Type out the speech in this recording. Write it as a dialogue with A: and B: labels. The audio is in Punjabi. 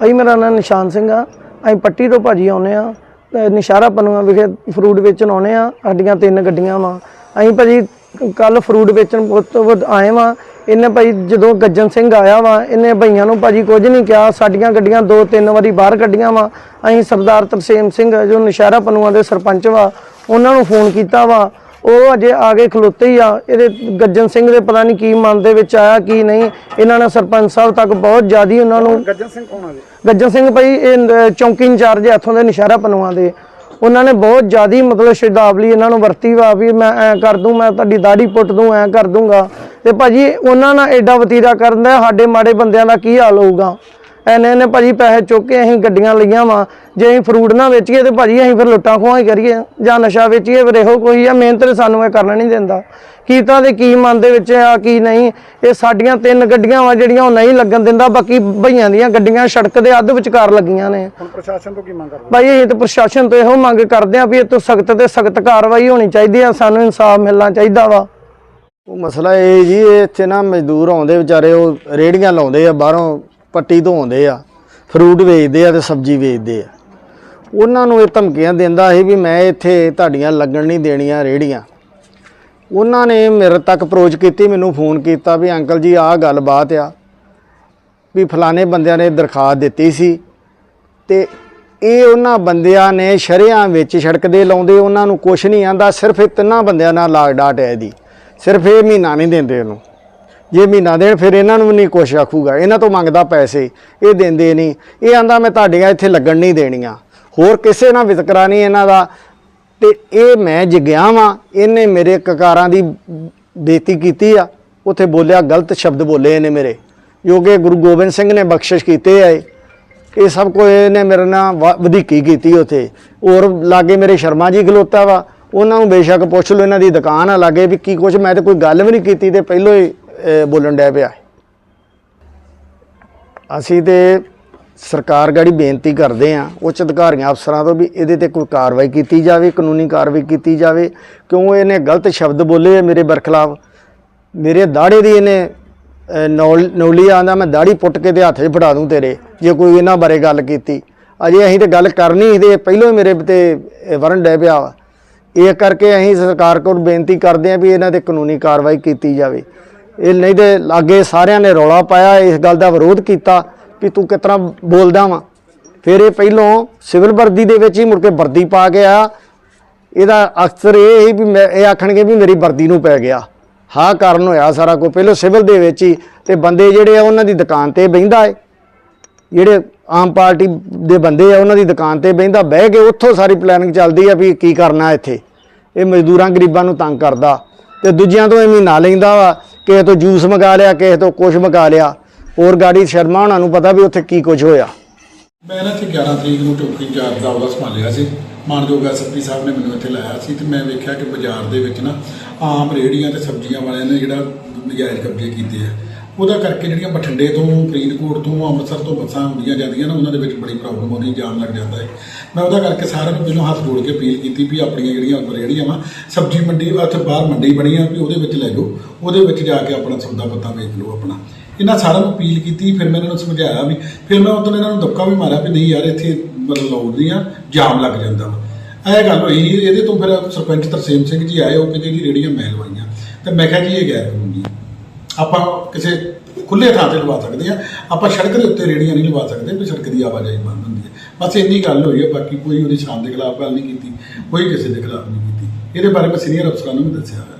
A: ਭਾਈ ਮੇਰਾ ਨਾਮ ਨਿਸ਼ਾਨ ਸਿੰਘ ਆ। ਅਸੀਂ ਪੱਟੀ ਤੋਂ ਭਾਜੀ ਆਉਨੇ ਆ। ਤੇ ਨਿਸ਼ਾਰਾ ਪਨੂਆ ਵਿਖੇ ਫਰੂਟ ਵੇਚਣ ਆਉਨੇ ਆ। ਸਾਡੀਆਂ ਤਿੰਨ ਗੱਡੀਆਂ ਵਾ। ਅਸੀਂ ਭਾਜੀ ਕੱਲ ਫਰੂਟ ਵੇਚਣ ਬਹੁਤ ਤੋਂ ਆਏ ਵਾ। ਇਹਨੇ ਭਾਈ ਜਦੋਂ ਗੱਜਨ ਸਿੰਘ ਆਇਆ ਵਾ, ਇਹਨੇ ਭਈਆਂ ਨੂੰ ਭਾਜੀ ਕੁਝ ਨਹੀਂ ਕਿਹਾ। ਸਾਡੀਆਂ ਗੱਡੀਆਂ ਦੋ ਤਿੰਨ ਵਾਰੀ ਬਾਹਰ ਕੱਢੀਆਂ ਵਾ। ਅਸੀਂ ਸਰਦਾਰ ਤਰਸੇਮ ਸਿੰਘ, ਜੋ ਨਿਸ਼ਾਰਾ ਪਨੂਆ ਦੇ ਸਰਪੰਚ ਵਾ, ਉਹਨਾਂ ਨੂੰ ਫੋਨ ਕੀਤਾ ਵਾ। ਉਹ ਅਜੇ ਆ ਕੇ ਖਲੋਤੇ ਹੀ ਆ। ਇਹਦੇ ਗੱਜਨ ਸਿੰਘ ਦੇ ਪਤਾ ਨਹੀਂ ਕੀ ਮਨ ਦੇ ਵਿੱਚ ਆਇਆ ਕੀ ਨਹੀਂ। ਇਹਨਾਂ ਨੇ ਸਰਪੰਚ ਸਾਹਿਬ ਤੱਕ ਬਹੁਤ ਜ਼ਿਆਦੀ ਉਹਨਾਂ ਨੂੰ
B: ਗੱਜਨ ਸਿੰਘ ਕੌਣ ਆ ਜੀ?
A: ਗੱਜਨ ਸਿੰਘ ਭਾਈ ਇਹ ਚੌਂਕੀ ਇੰਚਾਰਜ ਇੱਥੋਂ ਦੇ ਨਿਸ਼ਾਰਾ ਪਨੂਆਂ ਦੇ। ਉਹਨਾਂ ਨੇ ਬਹੁਤ ਜ਼ਿਆਦੀ ਮਤਲਬ ਸ਼ਬਦਾਵਲੀ ਇਹਨਾਂ ਨੂੰ ਵਰਤੀ ਵਾ ਵੀ ਮੈਂ ਐ ਕਰ ਦੂੰ ਮੈਂ ਤੁਹਾਡੀ ਦਾੜੀ ਪੁੱਟ ਦੂੰ ਐ ਕਰ ਦੂੰਗਾ। ਤੇ ਭਾਜੀ ਉਹਨਾਂ ਨਾਲ ਐਡਾ ਵਤੀਰਾ ਕਰਨ ਦਾ ਸਾਡੇ ਮਾੜੇ ਬੰਦਿਆਂ ਦਾ ਕੀ ਹਾਲ ਹੋਊਗਾ? ਐਨੇ ਨੇ ਭਾਜੀ ਪੈਸੇ ਚੁੱਕ ਕੇ ਅਸੀਂ ਗੱਡੀਆਂ ਲਈਆਂ ਵਾ। ਜੇ ਅਸੀਂ ਫਰੂਟ ਨਾ ਵੇਚੀਏ ਤੇ ਭਾਜੀ ਅਸੀਂ ਫਿਰ ਲੁੱਟਾਂ ਖੋਹਾਂ ਹੀ ਕਰੀਏ। ਜਾਂ ਨਸ਼ਾ ਵੇਚੀਏ ਫਿਰ ਇਹੋ ਕੋਈ ਆ ਮਿਹਨਤ ਤੇ ਸਾਨੂੰ ਇਹ ਕਰਨਾ ਨਹੀਂ ਦਿੰਦਾ। ਕੀਤਾ ਦੇ ਕੀ ਮਨ ਦੇ ਵਿੱਚ ਆ ਕੀ ਨਹੀਂ? ਇਹ ਸਾਡੀਆਂ ਤਿੰਨ ਗੱਡੀਆਂ ਵਾ ਜਿਹੜੀਆਂ ਉਹ ਨਹੀਂ ਲੱਗਣ ਦਿੰਦਾ ਬਾਕੀ ਭਈਆਂ ਦੀਆਂ ਗੱਡੀਆਂ ਸੜਕ ਦੇ ਅੱਧ ਵਿਚਕਾਰ ਲੱਗੀਆਂ ਨੇ।
B: ਹੁਣ ਪ੍ਰਸ਼ਾਸਨ ਤੋਂ ਕੀ ਮੰਗ ਕਰਦੇ
A: ਭਾਈ ਇਹ ਤਾਂ ਪ੍ਰਸ਼ਾਸਨ ਤੋਂ ਇਹੋ ਮੰਗ ਕਰਦੇ ਆ ਵੀ ਇਹ ਤੋਂ ਸਖਤ ਤੇ ਸਖਤ ਕਾਰਵਾਈ ਹੋਣੀ ਚਾਹੀਦੀ ਆ ਸਾਨੂੰ ਇਨਸਾਫ ਮਿਲਣਾ ਚਾਹੀਦਾ ਵਾ।
C: ਉਹ ਮਸਲਾ ਇਹ ਜੀ ਇਹ ਇੱਥੇ ਨਾ ਮਜ਼ਦੂਰ ਆਉਂਦੇ ਵਿਚਾਰੇ ਉਹ ਰੇੜੀਆਂ ਲਾਉਂਦੇ ਆ ਬਾਹਰੋਂ। ਪੱਟੀ ਤੋਂ ਆ ਫਰੂਟ ਵੇਚਦੇ ਆ ਤੇ ਸਬਜ਼ੀ ਵੇਚਦੇ ਆ। ਉਹਨਾਂ ਨੂੰ ਇਹ ਧਮਕੀਆਂ ਦਿੰਦਾ ਸੀ ਵੀ ਮੈਂ ਇੱਥੇ ਤੁਹਾਡੀਆਂ ਲੱਗਣ ਨਹੀਂ ਦੇਣੀਆਂ ਰੇੜੀਆਂ ਉਹਨਾਂ ਨੇ ਮੇਰੇ ਤੱਕ ਅਪਰੋਚ ਕੀਤੀ, ਮੈਨੂੰ ਫੋਨ ਕੀਤਾ ਵੀ ਅੰਕਲ ਜੀ ਆਹ ਗੱਲਬਾਤ ਆ, ਵੀ ਫਲਾਣੇ ਬੰਦਿਆਂ ਨੇ ਦਰਖਾਸਤ ਦਿੱਤੀ ਸੀ ਤੇ ਇਹ ਉਹਨਾਂ ਬੰਦਿਆਂ ਨੇ ਸ਼ਰਿਆਂ ਵਿੱਚ ਸੜਕ ਲਾਉਂਦੇ, ਉਹਨਾਂ ਨੂੰ ਕੁਛ ਨਹੀਂ ਆਂਦਾ, ਸਿਰਫ ਇਹ ਤਿੰਨਾਂ ਬੰਦਿਆਂ ਨਾਲ ਲਾਗ ਡਾਟ ਹੈ ਇਹਦੀ ਸਿਰਫ ਇਹ ਮਹੀਨਾ ਨਹੀਂ ਦਿੰਦੇ ਉਹਨੂੰ। ਜੇ ਮਹੀਨਾ ਦੇਣ, ਫਿਰ ਇਹਨਾਂ ਨੂੰ ਨਹੀਂ ਕੁਛ ਆਖੂਗਾ। ਇਹਨਾਂ ਤੋਂ ਮੰਗਦਾ ਪੈਸੇ, ਇਹ ਦਿੰਦੇ ਨਹੀਂ। ਇਹ ਆਂਦਾ, ਮੈਂ ਤੁਹਾਡੀਆਂ ਇੱਥੇ ਲੱਗਣ ਨਹੀਂ ਦੇਣੀਆਂ। ਹੋਰ ਕਿਸੇ ਨਾਲ ਵਿਤਕਰਾ ਨਹੀਂ ਇਹਨਾਂ ਦਾ। ਤੇ ਇਹ ਮੈਂ ਜਗਿਆ ਵਾਂ, ਇਹਨੇ ਮੇਰੇ ਕਕਾਰਾਂ ਦੀ ਬੇਤੀ ਕੀਤੀ ਆ। ਉੱਥੇ ਬੋਲਿਆ, ਗਲਤ ਸ਼ਬਦ ਬੋਲੇ ਇਹਨੇ ਮੇਰੇ। ਜੋ ਕਿ ਗੁਰੂ ਗੋਬਿੰਦ ਸਿੰਘ ਨੇ ਬਖਸ਼ਿਸ਼ ਕੀਤੇ ਆਏ ਇਹ। ਸਭ ਕੁਝ ਇਹਨੇ ਮੇਰੇ ਨਾਲ ਵ- ਵਧੀਕੀ ਕੀਤੀ ਉੱਥੇ। ਔਰ ਲਾਗੇ ਮੇਰੇ ਸ਼ਰਮਾ ਜੀ ਖਲੋਤਾ ਵਾ। ਉਹਨਾਂ ਨੂੰ ਬੇਸ਼ੱਕ ਪੁੱਛ ਲਓ, ਇਹਨਾਂ ਦੀ ਦੁਕਾਨ ਆ ਲਾਗੇ ਵੀ ਕੀ ਕੁਝ ਮੈਂ ਤੇ ਕੋਈ ਗੱਲ ਵੀ ਨਹੀਂ ਕੀਤੀ ਤੇ ਪਹਿਲੋਂ ਹੀ ਬੋਲਣ ਡਿਆ ਪਿਆ। ਅਸੀਂ ਤੇ ਸਰਕਾਰ ਗਾੜੀ ਬੇਨਤੀ ਕਰਦੇ ਆ, ਉੱਚ ਅਧਿਕਾਰੀਆਂ ਅਫਸਰਾਂ ਤੋਂ ਵੀ ਇਹਦੇ ਤੇ ਕੋਈ ਕਾਰਵਾਈ ਕੀਤੀ ਜਾਵੇ, ਕਾਨੂੰਨੀ ਕਾਰਵਾਈ ਕੀਤੀ ਜਾਵੇ। ਕਿਉਂ ਇਹਨੇ ਗਲਤ ਸ਼ਬਦ ਬੋਲੇ ਆ ਮੇਰੇ ਬਰਖਲਾਫ? ਮੇਰੇ ਦਾੜੇ ਦੀ ਇਹਨੇ ਨੌਲ, ਨੌਲੀ ਆਂਦਾ ਮੈਂ ਦਾੜੀ ਪੁੱਟ ਕੇ ਤੇ ਹੱਥ 'ਚ ਫੜਾ ਦੂੰ ਤੇਰੇ, ਜੇ ਕੋਈ ਇਹਨਾਂ ਬਾਰੇ ਗੱਲ ਕੀਤੀ। ਅਜੇ ਅਸੀਂ ਤੇ ਗੱਲ ਕਰਨੀ ਸੀ ਤੇ ਪਹਿਲੋਂ ਹੀ ਮੇਰੇ ਤੇ ਵਰਨ ਡੈ ਪਿਆ ਵਾ। ਇਹ ਕਰਕੇ ਅਸੀਂ ਸਰਕਾਰ ਕੋਲ ਬੇਨਤੀ ਕਰਦੇ ਹਾਂ ਵੀ ਇਹਨਾਂ ਤੇ ਕਾਨੂੰਨੀ ਕਾਰਵਾਈ ਕੀਤੀ ਜਾਵੇ। ਇਹ ਨਹੀਂ ਤੇ ਲਾਗੇ ਸਾਰਿਆਂ ਨੇ ਰੌਲਾ ਪਾਇਆ, ਇਸ ਗੱਲ ਦਾ ਵਿਰੋਧ ਕੀਤਾ ਵੀ ਤੂੰ ਕਿਸ ਤਰ੍ਹਾਂ ਬੋਲਦਾ ਵਾ। ਫਿਰ ਇਹ ਪਹਿਲੋਂ ਸਿਵਲ ਵਰਦੀ ਦੇ ਵਿੱਚ ਹੀ ਮੁੜ ਕੇ ਵਰਦੀ ਪਾ ਕੇ ਆ ਇਹਦਾ ਅਕਸਰ ਇਹ ਹੀ ਵੀ ਮੈਂ ਇਹ ਆਖਣਗੇ ਵੀ ਮੇਰੀ ਵਰਦੀ ਨੂੰ ਪੈ ਗਿਆ। ਹਾਂ ਕਾਰਨ ਹੋਇਆ ਸਾਰਾ ਕੁਝ। ਪਹਿਲੋਂ ਸਿਵਲ ਦੇ ਵਿੱਚ ਹੀ ਤੇ ਬੰਦੇ ਜਿਹੜੇ ਆ ਉਹਨਾਂ ਦੀ ਦੁਕਾਨ ਤੇ ਬਹਿੰਦਾ ਏ। ਜਿਹੜੇ ਆਮ ਪਾਰਟੀ ਦੇ ਬੰਦੇ ਆ ਉਹਨਾਂ ਦੀ ਦੁਕਾਨ ਤੇ ਬਹਿੰਦਾ, ਬਹਿ ਕੇ ਉੱਥੋਂ ਸਾਰੀ ਪਲੈਨਿੰਗ ਚੱਲਦੀ ਆ ਵੀ ਕੀ ਕਰਨਾ ਇੱਥੇ। ਇਹ ਮਜ਼ਦੂਰਾਂ ਗਰੀਬਾਂ ਨੂੰ ਤੰਗ ਕਰਦਾ। ਤੇ ਦੂਜਿਆਂ ਤੋਂ ਐਵੇਂ ਨਾ ਲੈਂਦਾ ਵਾ। ਕਿਸੇ ਤੋਂ ਜੂਸ ਮੰਗਾ ਲਿਆ, ਕਿਸੇ ਤੋਂ ਕੁਝ ਮੰਗਾ ਲਿਆ। ਹੋਰ ਗਾੜੀ ਸ਼ਰਮਾ ਉਹਨਾਂ ਨੂੰ ਪਤਾ ਵੀ ਉੱਥੇ ਕੀ ਕੁਝ ਹੋਇਆ।
D: ਮੈਂ ਨਾ ਇੱਥੇ 11 ਤਰੀਕ ਨੂੰ ਚੌਕੀ ਇੰਚਾਰਜ ਦਾ ਉਹਦਾ ਸੰਭਾਲਿਆ ਸੀ। ਮਾਨਯੋਗ ਐਸਪੀ ਸਾਹਿਬ ਨੇ ਮੈਨੂੰ ਇੱਥੇ ਲਾਇਆ ਸੀ ਤੇ ਮੈਂ ਵੇਖਿਆ ਕਿ ਬਾਜ਼ਾਰ ਦੇ ਵਿੱਚ ਨਾ ਆਮ ਰੇਹੜੀਆਂ ਤੇ ਸਬਜ਼ੀਆਂ ਵਾਲਿਆਂ ਨੇ ਜਿਹੜਾ ਨਜਾਇਜ਼ ਕਬਜ਼ੇ ਕੀਤੇ ਆ। ਉਹਦਾ ਕਰਕੇ ਜਿਹੜੀਆਂ ਬਠਿੰਡੇ ਤੋਂ, ਫਰੀਦਕੋਟ ਤੋਂ, ਅੰਮ੍ਰਿਤਸਰ ਤੋਂ ਬੱਸਾਂ ਆਉਂਦੀਆਂ ਜਾਂਦੀਆਂ ਨਾ, ਉਹਨਾਂ ਦੇ ਵਿੱਚ ਬੜੀ ਪ੍ਰੋਬਲਮ ਆਉਂਦੀ ਜਾਮ ਲੱਗ ਜਾਂਦਾ ਹੈ। ਮੈਂ ਉਹਦਾ ਕਰਕੇ ਸਾਰਿਆਂ ਨੂੰ ਪਹਿਲਾਂ ਹੱਥ ਜੋੜ ਕੇ ਅਪੀਲ ਕੀਤੀ ਵੀ ਆਪਣੀਆਂ ਜਿਹੜੀਆਂ ਰੇਹੜੀਆਂ ਵਾ, ਸਬਜ਼ੀ ਮੰਡੀ, ਉੱਥੇ ਬਾਹਰ ਮੰਡੀ ਬਣੀ ਆ ਵੀ ਉਹਦੇ ਵਿੱਚ ਲੈ ਜਾਓ। ਉਹਦੇ ਵਿੱਚ ਜਾ ਕੇ ਆਪਣਾ ਸੌਦਾ ਪੱਤਾ ਵੇਚ ਲਓ ਆਪਣਾ। ਇਹਨਾਂ ਸਾਰਿਆਂ ਨੂੰ ਅਪੀਲ ਕੀਤੀ, ਫਿਰ ਮੈਂ ਇਹਨਾਂ ਨੂੰ ਸਮਝਾਇਆ ਵੀ, ਫਿਰ ਮੈਂ ਉਦੋਂ ਇਹਨਾਂ ਨੂੰ ਦਬਕਾ ਵੀ ਮਾਰਿਆ ਵੀ ਨਹੀਂ ਯਾਰ, ਇੱਥੇ ਮਤਲਬ ਲੋੜ ਨਹੀਂ ਆ ਜਾਮ ਲੱਗ ਜਾਂਦਾ ਵਾ। ਇਹ ਗੱਲ ਹੋਈ, ਇਹਦੇ ਤੋਂ ਫਿਰ ਸਰਪੰਚ ਤਰਸੇਮ ਸਿੰਘ ਜੀ ਆਏ, ਉਹ ਕਹਿੰਦੇ ਜੀ ਰੇੜੀਆਂ ਮੈਂ ਲਵਾਈਆਂ। ਤੇ ਮੈਂ ਕਿਹਾ ਜੀ ਇਹ ਗੈਰ ਕਾਨੂੰਨੀ ਆਪਾਂ ਕਿਸੇ ਖੁੱਲੇ ਥਾਂ ਤੇ ਲਵਾ ਸਕਦੇ ਆ ਆਪਾਂ ਸੜਕ ਦੇ ਉੱਤੇ ਰੇੜੀਆਂ ਨਹੀਂ ਲਵਾ ਸਕਦੇ, ਵੀ ਸੜਕ ਦੀ ਆਵਾਜਾਈ ਬੰਦ ਹੁੰਦੀ ਹੈ। ਬਸ ਇੰਨੀ ਗੱਲ ਹੋਈ ਹੈ, ਬਾਕੀ ਕੋਈ ਉਹਦੀ ਸ਼ਾਨ ਦੇ ਖਿਲਾਫ ਗੱਲ ਨਹੀਂ ਕੀਤੀ, ਕੋਈ ਕਿਸੇ ਦੇ ਖਿਲਾਫ ਨਹੀਂ ਕੀਤੀ। ਇਹਦੇ ਬਾਰੇ ਮੈਂ ਸੀਨੀਅਰ ਅਫਸਰਾਂ ਨੂੰ ਵੀ ਦੱਸਿਆ ਹੋਇਆ।